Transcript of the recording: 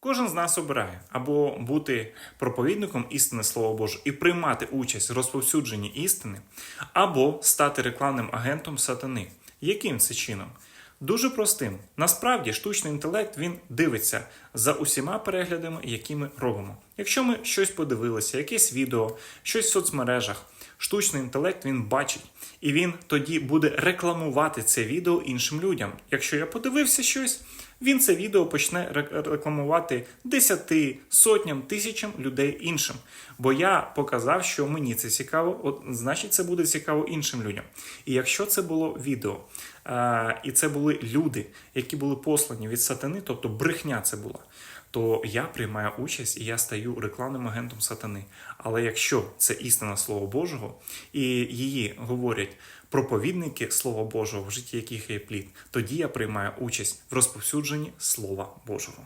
Кожен з нас обирає або бути проповідником істини Слова Боже і приймати участь в розповсюдженні істини, або стати рекламним агентом сатани. Яким це чином? Дуже простим. Насправді, штучний інтелект він дивиться за усіма переглядами, які ми робимо. Якщо ми щось подивилися, якесь відео, щось в соцмережах, штучний інтелект він бачить, і він тоді буде рекламувати це відео іншим людям. Якщо я подивився щось, він це відео почне ре- рекламувати десяти, сотням, тисячам людей іншим. Бо я показав, що мені це цікаво, от значить це буде цікаво іншим людям. І якщо це було відео, е, і це були люди, які були послані від сатани, тобто брехня це була, то я приймаю участь і я стаю рекламним агентом сатани. Але якщо це істина Слова Божого, і її говорять проповідники Слова Божого, в житті яких є плід, тоді я приймаю участь в розповсюдженні Слова Божого.